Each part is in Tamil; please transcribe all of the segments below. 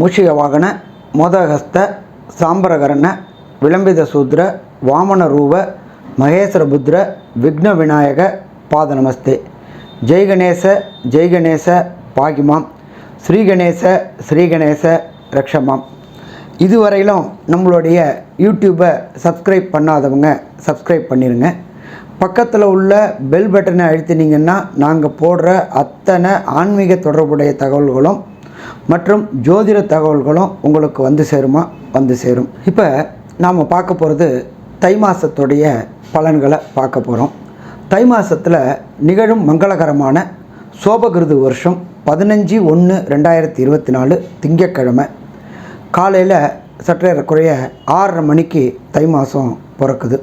மூஷிக வாகன மோதகஸ்த சாம்பரகரண விளம்பித சூத்ர வாமன ரூப மகேஸ்வர புத்ர விக்ன விநாயக பாத நமஸ்தே. ஜெய்கணேச ஜெய்கணேச பாகிமாம். ஸ்ரீகணேச ஸ்ரீகணேச ரக்ஷமாம். இதுவரையிலும் நம்மளுடைய யூடியூப்பை சப்ஸ்கிரைப் பண்ணாதவங்க சப்ஸ்கிரைப் பண்ணிடுங்க பக்கத்தில் உள்ள பெல் பட்டனை அழுத்தினீங்கன்னா நாங்கள் போடுற அத்தனை ஆன்மீக தொடர்புடைய தகவல்களும் மற்றும் ஜோதிட தகவல்களும் உங்களுக்கு வந்து சேருமா? வந்து சேரும். இப்போ நாம் பார்க்க போகிறது தை மாதத்துடைய பலன்களை பார்க்க போகிறோம் தை மாதத்தில் நிகழும் மங்களகரமான சோபகிருது வருஷம் பதினஞ்சு ஒன்று ரெண்டாயிரத்தி இருபத்தி நாலு திங்கட்கிழமை. காலையில் சற்றேறக்குறைய ஆறரை மணிக்கு தை மாதம் பிறக்குது.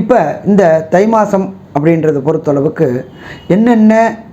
இப்போ இந்த தை மாதம் அப்படின்றத பொறுத்தளவுக்கு என்னென்ன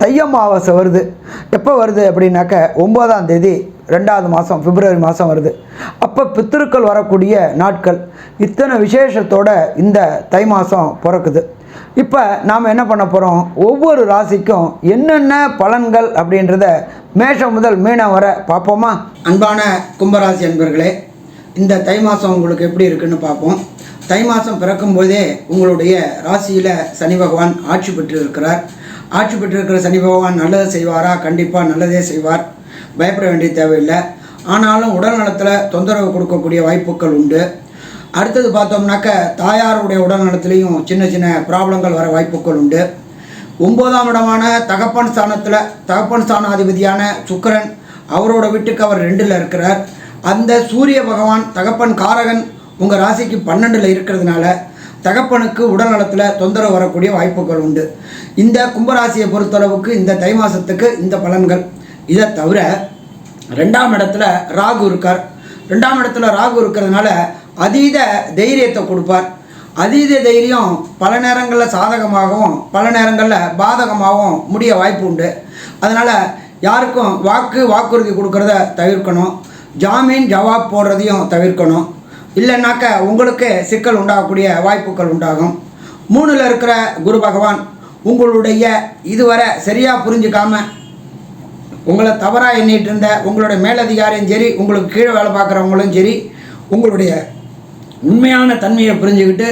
தை அமாவாசை வருது. எப்போ வருது அப்படின்னாக்க ஒம்பதாம் தேதி ரெண்டாவது மாதம் பிப்ரவரி மாதம் வருது. அப்போ பித்திருக்கள் வரக்கூடிய நாட்கள். இத்தனை விசேஷத்தோட இந்த தை மாதம் பிறக்குது. இப்போ நாம் என்ன பண்ண போகிறோம் ஒவ்வொரு ராசிக்கும் என்னென்ன பலன்கள் அப்படின்றத மேஷம் முதல் மீனம் வர பார்ப்போமா? அன்பான கும்பராசி அன்பர்களே இந்த தை மாதம் உங்களுக்கு எப்படி இருக்குன்னு பார்ப்போம். தை மாதம் பிறக்கும்போதே உங்களுடைய ராசியில் சனி பகவான் ஆட்சி பெற்று இருக்கிறார் ஆட்சி பெற்றிருக்கிற சனி பகவான் நல்லது செய்வாரா? கண்டிப்பாக நல்லதே செய்வார். பயப்பட வேண்டிய தேவையில்லை. ஆனாலும் உடல் நலத்தில் தொந்தரவு கொடுக்கக்கூடிய வாய்ப்புகள் உண்டு. அடுத்தது பார்த்தோம்னாக்க தாயாருடைய உடல் நலத்திலையும் சின்ன சின்ன ப்ராப்ளங்கள் வர வாய்ப்புகள் உண்டு. ஒம்போதாம் இடமான தகப்பன் ஸ்தானத்தில் தகப்பன் ஸ்தானாதிபதியான சுக்கிரன் அவரோட வீட்டுக்கு அவர் ரெண்டில் இருக்கிறார். அந்த சூரிய பகவான் தகப்பன் காரகன் உங்கள் ராசிக்கு பன்னெண்டில் இருக்கிறதுனால தகப்பனுக்கு உடல் நலத்தில் தொந்தரவு வரக்கூடிய வாய்ப்புகள் உண்டு. இந்த கும்பராசியை பொறுத்தளவுக்கு இந்த தை மாதத்துக்கு இந்த பலன்கள். இதை தவிர ரெண்டாம் இடத்துல ராகு இருக்கார். ரெண்டாம் இடத்துல ராகு இருக்கிறதுனால அதீத தைரியத்தை கொடுப்பார். அதீத தைரியம் பல நேரங்களில் சாதகமாகவும் பல நேரங்களில் பாதகமாகவும் முடிய வாய்ப்பு உண்டு. அதனால் யாருக்கும் வாக்கு வாக்குறுதி கொடுக்கறத தவிர்க்கணும். ஜாமீன் ஜவாப் போடுறதையும் தவிர்க்கணும். இல்லைன்னாக்க உங்களுக்கு சிக்கல் உண்டாகக்கூடிய வாய்ப்புகள் உண்டாகும். மூணில் இருக்கிற குரு பகவான் உங்களுடைய இதுவரை சரியாக புரிஞ்சுக்காம உங்களை தவறாக எண்ணிட்டு இருந்த உங்களுடைய மேலதிகாரியும் சரி உங்களுக்கு கீழே வேலை பார்க்குறவங்களும் சரி உங்களுடைய உண்மையான தன்மையை புரிஞ்சுக்கிட்டு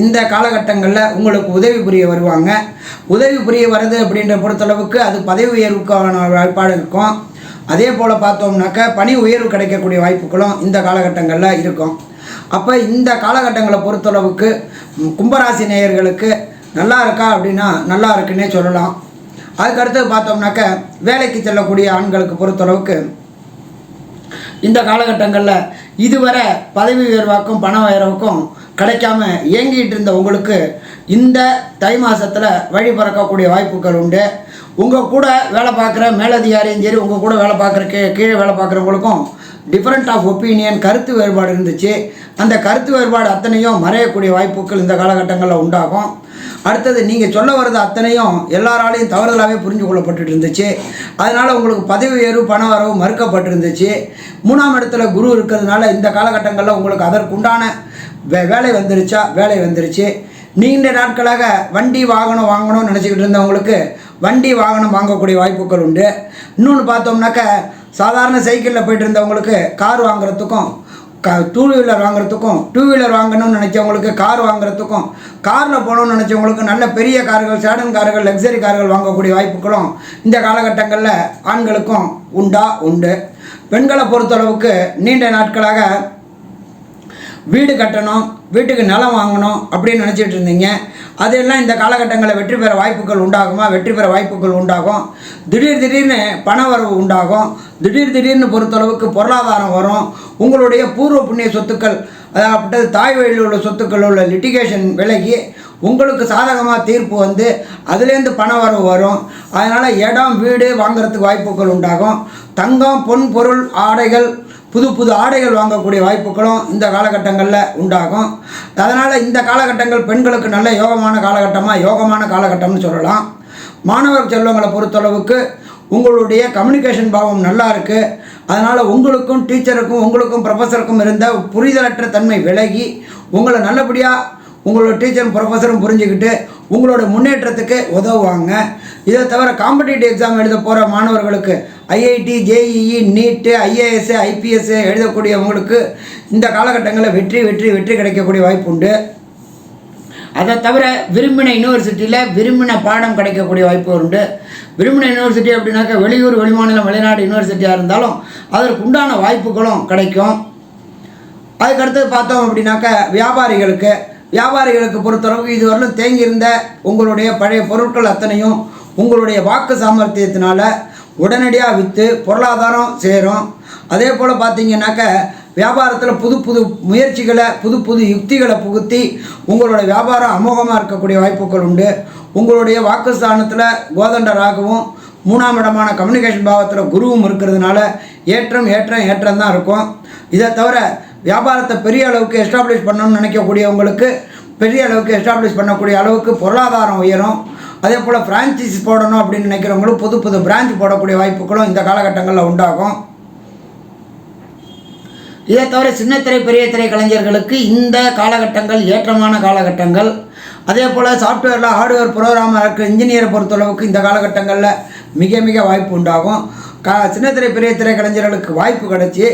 இந்த காலகட்டங்களில் உங்களுக்கு உதவி புரிய வருவாங்க. உதவி புரிய வருது அப்படின்ற பொறுத்தளவுக்கு அது பதவி உயர்வுக்கான வாய்ப்பாடு இருக்கும். அதே போல் பார்த்தோம்னாக்க பணி உயர்வு கிடைக்கக்கூடிய வாய்ப்புகளும் இந்த காலகட்டங்களில் இருக்கும். அப்போ இந்த காலகட்டங்களை பொறுத்தளவுக்கு கும்பராசி நேயர்களுக்கு நல்லா இருக்கா அப்படின்னா நல்லா இருக்குன்னே சொல்லலாம். அதுக்கடுத்து பார்த்தோம்னாக்க வேலைக்கு செல்லக்கூடிய ஆண்களுக்கு பொறுத்தளவுக்கு இந்த காலகட்டங்களில் இதுவரை பதவி உயர்வாக்கும் பண உயர்வுக்கும் கிடைக்காம இயங்கிட்டு இருந்த உங்களுக்கு இந்த தை மாதத்தில் வழி பிறக்கக்கூடிய வாய்ப்புகள் உண்டு. உங்கள் கூட வேலை பார்க்குற மேலதிகாரியும் சரி உங்கள் கூட வேலை பார்க்குற கீழே வேலை பார்க்குறவங்களுக்கும் டிஃப்ரெண்ட் ஆஃப் ஒப்பீனியன் கருத்து வேறுபாடு இருந்துச்சு. அந்த கருத்து வேறுபாடு அத்தனையும் மறையக்கூடிய வாய்ப்புகள் இந்த காலகட்டங்களில் உண்டாகும். அடுத்தது நீங்கள் சொல்ல வர்றது அத்தனையும் எல்லாராலையும் தவறுதலாகவே புரிஞ்சு கொள்ளப்பட்டுட்டு இருந்துச்சு. அதனால் உங்களுக்கு பதவி உயர்வு பண வரவு மறுக்கப்பட்டிருந்துச்சு மூணாம் இடத்துல குரு இருக்கிறதுனால இந்த காலகட்டங்களில் உங்களுக்கு அதற்குண்டான வே வேலை வந்துருச்சா? வேலை வந்துருச்சு. நீண்ட நாட்களாக வண்டி வாகனம் வாங்கணும்னு நினச்சிக்கிட்டு இருந்தவங்களுக்கு வண்டி வாகனம் வாங்கக்கூடிய வாய்ப்புகள் உண்டு. இன்னொன்று பார்த்தோம்னாக்க சாதாரண சைக்கிளில் போயிட்டு இருந்தவங்களுக்கு கார் வாங்குறதுக்கும் க டூ வீலர் வாங்குறதுக்கும் டூ வீலர் வாங்கணும்னு நினச்சவங்களுக்கு கார் வாங்குறதுக்கும் காரில் போகணும்னு நினச்சவங்களுக்கு நல்ல பெரிய கார்கள் சேடன் கார்கள் லக்ஸரி கார்கள் வாங்கக்கூடிய வாய்ப்புகளும் இந்த காலகட்டங்களில் ஆண்களுக்கும் உண்டா உண்டு. பெண்களை பொறுத்தளவுக்கு நீண்ட நாட்களாக வீடு கட்டணும் வீட்டுக்கு நிலம் வாங்கணும் அப்படின்னு நினச்சிட்டு இருந்தீங்க. அதெல்லாம் இந்த காலகட்டங்களில் வெற்றி பெற வாய்ப்புகள் உண்டாகுமா? வெற்றி பெற வாய்ப்புகள் உண்டாகும். திடீர் திடீர்னு பண வரவு உண்டாகும். திடீர் திடீர்னு பொறுத்தளவுக்கு பொருளாதாரம் வரும். உங்களுடைய பூர்வ புண்ணிய சொத்துக்கள் அதாவது தாய் வழியில் உள்ள சொத்துக்கள் உள்ள லிட்டிகேஷன் விலகி உங்களுக்கு சாதகமாக தீர்ப்பு வந்து அதுலேருந்து பண வரவு வரும். அதனால் இடம் வீடு வாங்குறதுக்கு வாய்ப்புகள் உண்டாகும். தங்கம் பொன் பொருள் ஆடைகள் புது புது ஆடைகள் வாங்கக்கூடிய வாய்ப்புகளும் இந்த காலகட்டங்களில் உண்டாகும். அதனால் இந்த காலகட்டங்கள் பெண்களுக்கு நல்ல யோகமான காலகட்டமாக யோகமான காலகட்டம்னு சொல்லலாம். மாணவர் செல்வங்களை பொறுத்தளவுக்கு உங்களுடைய கம்யூனிகேஷன் பாவம் நல்லா இருக்குது அதனால் உங்களுக்கும் டீச்சருக்கும் உங்களுக்கும் ப்ரொஃபஸருக்கும் இருந்த புரிதலற்ற தன்மை விலகி உங்களை நல்லபடியாக உங்களோட டீச்சரும் ப்ரொஃபஸரும் புரிஞ்சுக்கிட்டு உங்களோட முன்னேற்றத்துக்கு உதவுவாங்க. இதை தவிர காம்படிட்டிவ் எக்ஸாம் எழுத போகிற மாணவர்களுக்கு IIT JEE NEET IAS IPS எழுதக்கூடியவங்களுக்கு இந்த காலகட்டங்களில் வெற்றி வெற்றி வெற்றி கிடைக்கக்கூடிய வாய்ப்பு உண்டு அதை தவிர விரும்பின யூனிவர்சிட்டியில் விரும்பின பாடம் கிடைக்கக்கூடிய வாய்ப்பு உண்டு. விரும்பின யூனிவர்சிட்டி அப்படின்னாக்கா வெளியூர் வெளிமாநிலம் வெளிநாடு யூனிவர்சிட்டியாக இருந்தாலும் அதற்கு உண்டான வாய்ப்புகளும் கிடைக்கும். அதுக்கடுத்து பார்த்தோம் அப்படின்னாக்கா வியாபாரிகளுக்கு வியாபாரிகளுக்கு பொறுத்தளவுக்கு இதுவரையிலும் தேங்கியிருந்த உங்களுடைய பழைய பொருட்கள் அத்தனையும் உங்களுடைய வாக்கு சாமர்த்தியத்தினால உடனடியாக விற்று பொருளாதாரம் சேரும். அதே போல் பார்த்தீங்கன்னாக்க வியாபாரத்தில் புது புது முயற்சிகளை புது புது யுக்திகளை புகுத்தி உங்களோட வியாபாரம் அமோகமாக இருக்கக்கூடிய வாய்ப்புகள் உண்டு. உங்களுடைய வாக்குஸ்தானத்தில் கோதண்டராகவும் மூணாம் இடமான கம்யூனிகேஷன் பாவத்தில் குருவும் இருக்கிறதுனால ஏற்றம் ஏற்றம் ஏற்றம் தான் இருக்கும். இதை தவிர வியாபாரத்தை பெரிய அளவுக்கு எஸ்டாப்ளிஷ் பண்ணணும்னு நினைக்கக்கூடியவங்களுக்கு பெரிய அளவுக்கு எஸ்டாப்ளிஷ் பண்ணக்கூடிய அளவுக்கு பொருளாதாரம் உயரும். அதே போல் ஃப்ரான்ச்சைஸ் போடணும் அப்படின்னு நினைக்கிறவங்களும் புது புது பிரான்ச் போடக்கூடிய வாய்ப்புகளும் இந்த காலகட்டங்களில் உண்டாகும். இதை தவிர சின்னத்திரை பெரிய திரை கலைஞர்களுக்கு இந்த காலகட்டங்கள் ஏற்றமான காலகட்டங்கள். அதே போல் சாஃப்ட்வேரில் ஹார்ட்வேர் ப்ரோக்ராமர் இருக்க இன்ஜினியரை பொறுத்தளவுக்கு இந்த காலகட்டங்களில் மிக மிக வாய்ப்பு உண்டாகும். கா சின்னத்திரை பெரிய திரை கலைஞர்களுக்கு வாய்ப்பு கிடச்சி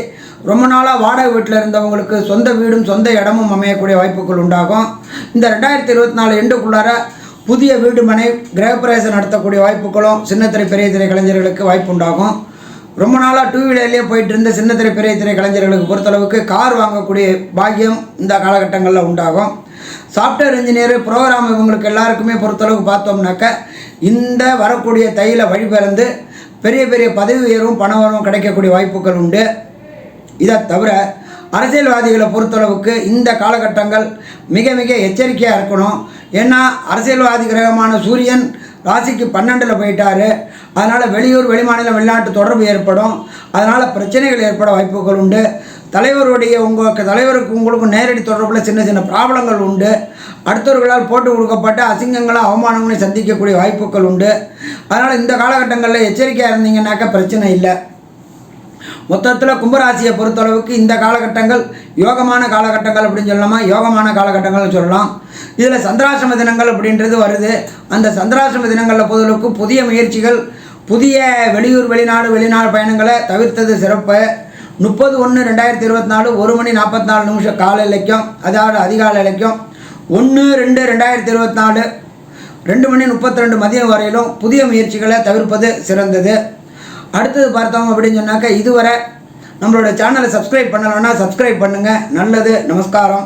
ரொம்ப நாளாக வாடகை வீட்டில் இருந்தவங்களுக்கு சொந்த வீடும் சொந்த இடமும் அமையக்கூடிய வாய்ப்புகள் உண்டாகும். இந்த ரெண்டாயிரத்தி இருபத்தி நாலு எண்டுக்குள்ளார புதிய வீடு மனை கிரகப்பிரவேசம் நடத்தக்கூடிய வாய்ப்புகளும் சின்னத்திரை பெரிய திரை கலைஞர்களுக்கு வாய்ப்பு உண்டாகும். ரொம்ப நாளாக டூ வீலர்லேயே போயிட்டு இருந்த சின்னத்திரை பெரிய திரை கலைஞர்களுக்கு பொறுத்தளவுக்கு கார் வாங்கக்கூடிய பாக்கியம் இந்த காலகட்டங்களில் உண்டாகும். சாஃப்ட்வேர் இன்ஜினியர் ப்ரோக்ராம் இவங்களுக்கு எல்லாருக்குமே பொறுத்தளவுக்கு பார்த்தோம்னாக்க இந்த வரக்கூடிய தையில வழிபிறந்து பெரிய பெரிய பதவி உயர்வும் பண வரவும் கிடைக்கக்கூடிய வாய்ப்புகள் உண்டு. இதை தவிர அரசியல்வாதிகளை பொறுத்தளவுக்கு இந்த காலகட்டங்கள் மிக மிக எச்சரிக்கையாக இருக்கணும். ஏன்னா அரசியல்வாதி கிரகமான சூரியன் ராசிக்கு பன்னெண்டில் போயிட்டார். அதனால் வெளியூர் வெளிமாநிலம் வெளிநாட்டு தொடர்பு ஏற்படும். அதனால் பிரச்சனைகள் ஏற்பட வாய்ப்புகள் உண்டு. தலைவருடைய உங்களுக்கு தலைவருக்கு உங்களுக்கும் நேரடி தொடர்பில் சின்ன சின்ன ப்ராப்ளங்கள் உண்டு. அடுத்தவர்களால் போட்டு கொடுக்கப்பட்ட அசிங்கங்களும் அவமானங்களையும் சந்திக்கக்கூடிய வாய்ப்புகள் உண்டு. அதனால் இந்த காலகட்டங்களில் எச்சரிக்கையாக இருந்தீங்கன்னாக்கா பிரச்சனை இல்லை. மொத்தத்தில் கும்பராசியை பொறுத்தளவுக்கு இந்த காலகட்டங்கள் யோகமான காலகட்டங்கள் அப்படின்னு சொல்லலாமா? யோகமான காலகட்டங்கள்னு சொல்லலாம். இதில் சந்திராசிரம தினங்கள் அப்படின்றது வருது. அந்த சந்திராசிரம தினங்களில் பொதுளுக்கு புதிய முயற்சிகள் புதிய வெளியூர் வெளிநாடு வெளிநாடு பயணங்களை தவிர்த்தது சிறப்பு. முப்பது ஒன்று ரெண்டாயிரத்தி இருபத்தி நாலு ஒரு மணி நாற்பத்தி நாலு நிமிஷம் கால இலக்கியம் அதாவது அதிகால இலக்கியம். ஒன்று ரெண்டு ரெண்டாயிரத்தி இருபத்தி நாலு ரெண்டு மணி முப்பத்தி ரெண்டு மதியம் வரையிலும் புதிய முயற்சிகளை தவிர்ப்பது சிறந்தது. அடுத்தது பார்த்தோம் அப்படின்னு சொன்னாக்கா இதுவரை நம்மளோட சேனலை சப்ஸ்கிரைப் பண்ணலைன்னா சப்ஸ்கிரைப் பண்ணுங்கள் நல்லது. நமஸ்காரம்.